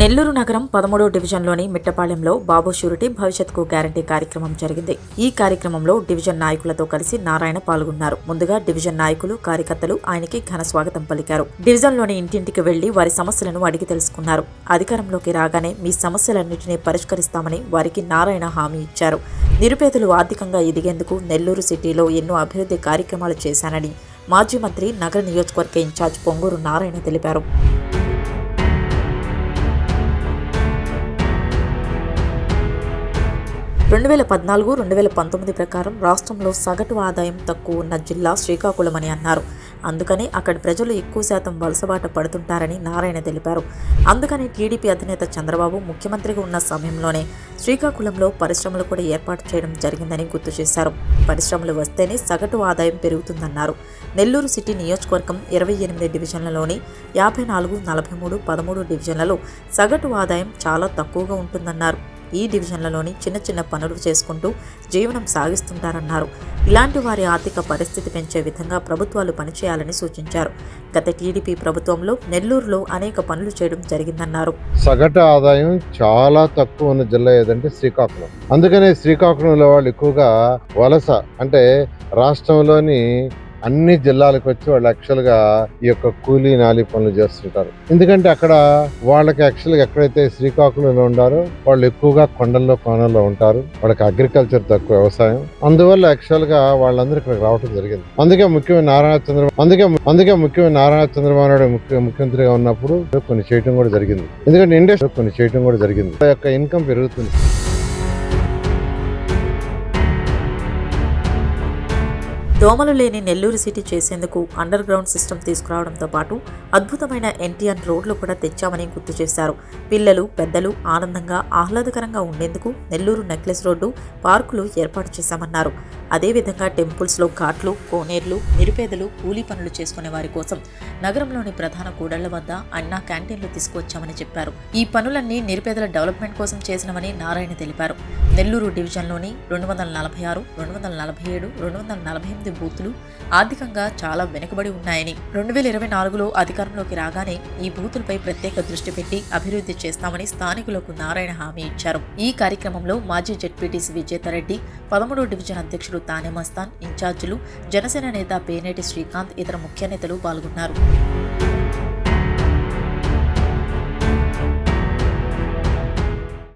నెల్లూరు నగరం పదమూడో డివిజన్లోని మిట్టపాలెంలో బాబు షూరిటీ భవిష్యత్కు గ్యారంటీ కార్యక్రమం జరిగింది. ఈ కార్యక్రమంలో డివిజన్ నాయకులతో కలిసి నారాయణ పాల్గొన్నారు. ముందుగా డివిజన్ నాయకులు కార్యకర్తలు ఆయనకి ఘన స్వాగతం పలికారు. డివిజన్లోని ఇంటింటికి వెళ్ళి వారి సమస్యలను అడిగి తెలుసుకున్నారు. అధికారంలోకి రాగానే మీ సమస్యలన్నింటినీ పరిష్కరిస్తామని వారికి నారాయణ హామీ ఇచ్చారు. నిరుపేదలు ఆర్థికంగా ఎదిగేందుకు నెల్లూరు సిటీలో ఎన్నో అభివృద్ధి కార్యక్రమాలు చేశానని మాజీ మంత్రి నగర నియోజకవర్గ ఇన్ఛార్జ్ పొంగూరు నారాయణ తెలిపారు. రెండు వేల పద్నాలుగు రెండు వేల పంతొమ్మిది ప్రకారం రాష్ట్రంలో సగటు ఆదాయం తక్కువ ఉన్న జిల్లా శ్రీకాకుళం అని అన్నారు. అందుకనే అక్కడి ప్రజలు ఎక్కువ శాతం వలసబాట పడుతుంటారని నారాయణ తెలిపారు. అందుకని టీడీపీ అధినేత చంద్రబాబు ముఖ్యమంత్రిగా ఉన్న సమయంలోనే శ్రీకాకుళంలో పరిశ్రమలు కూడా ఏర్పాటు చేయడం జరిగిందని గుర్తు చేశారు. పరిశ్రమలు వస్తేనే సగటు ఆదాయం పెరుగుతుందన్నారు. నెల్లూరు సిటీ నియోజకవర్గం ఇరవై ఎనిమిది డివిజన్లలోని యాభై నాలుగు నలభై మూడు పదమూడు డివిజన్లలో సగటు ఆదాయం చాలా తక్కువగా ఉంటుందన్నారు. ఈ డివిజన్లలోని చిన్న చిన్న పనులు చేసుకుంటూ జీవనం సాగిస్తుంటారన్నారు. ఇలాంటి వారి ఆర్థిక పరిస్థితి పెంచే విధంగా ప్రభుత్వాలు పనిచేయాలని సూచించారు. గత టీడీపీ ప్రభుత్వంలో నెల్లూరులో అనేక పనులు చేయడం జరిగిందన్నారు. సగటు ఆదాయం చాలా తక్కువ ఉన్న జిల్లా ఏదంటే శ్రీకాకుళం. అందుకనే శ్రీకాకుళంలో వాళ్ళు ఎక్కువగా వలస అంటే రాష్ట్రంలోని అన్ని జిల్లాలకు వచ్చి వాళ్ళు యాక్చువల్గా ఈ యొక్క కూలీ నాలి పనులు చేస్తుంటారు. ఎందుకంటే అక్కడ వాళ్ళకి యాక్చువల్గా ఎక్కడైతే శ్రీకాకుళంలో ఉండారో వాళ్ళు ఎక్కువగా కొండల్లో కోనల్లో ఉంటారు. వాళ్ళకి అగ్రికల్చర్ తక్కువ వ్యవసాయం. అందువల్ల యాక్చువల్గా వాళ్ళందరూ ఇక్కడికి రావడం జరిగింది. అందుకే ముఖ్యమైన నారాయణ చంద్ర అందుకే అందుకే ముఖ్యమైన నారాయణ చంద్రబాబు నాయుడు ముఖ్య ముఖ్యమంత్రిగా ఉన్నప్పుడు కొన్ని చేయటం కూడా జరిగింది. ఎందుకంటే ఇండస్ట్రీ కొన్ని చేయటం కూడా జరిగింది. యొక్క ఇన్కమ్ పెరుగుతుంది. దోమలు లేని నెల్లూరు సిటీ చేసేందుకు అండర్ గ్రౌండ్ సిస్టమ్ తీసుకురావడంతో పాటు అద్భుతమైన ఎన్టీఆర్ రోడ్లు కూడా తెచ్చామని గుర్తు చేశారు. పిల్లలు పెద్దలు ఆనందంగా ఆహ్లాదకరంగా ఉండేందుకు నెల్లూరు నెక్లెస్ రోడ్డు పార్కులు ఏర్పాటు చేశామన్నారు. అదేవిధంగా టెంపుల్స్లో ఘాట్లు కోనేర్లు నిరుపేదలు కూలీ పనులు చేసుకునే వారి కోసం నగరంలోని ప్రధాన కూడళ్ళ వద్ద అన్నా క్యాంటీన్లు తీసుకువచ్చామని చెప్పారు. ఈ పనులన్నీ నిరుపేదల డెవలప్మెంట్ కోసం చేసినవని నారాయణ తెలిపారు. నెల్లూరు డివిజన్లోని రెండు వందల నలభై ఆరు రెండు వందల నలభై ఏడు రెండు వందల నలభై ఎనిమిది బూతులు ఆర్థికంగా చాలా వెనుకబడి ఉన్నాయని. రెండు వేల ఇరవై నాలుగులో అధికారంలోకి రాగానే ఈ బూతులపై ప్రత్యేక దృష్టి పెట్టి అభివృద్ధి చేస్తామని స్థానికులకు నారాయణ హామీ ఇచ్చారు. ఈ కార్యక్రమంలో మాజీ జెడ్పీటీసీ విజేతారెడ్డి పదమూడో డివిజన్ అధ్యక్షుడు తానే మస్తాన్ ఇన్ఛార్జీలు జనసేన నేత పేనేటి శ్రీకాంత్ ఇతర ముఖ్య నేతలు పాల్గొన్నారు.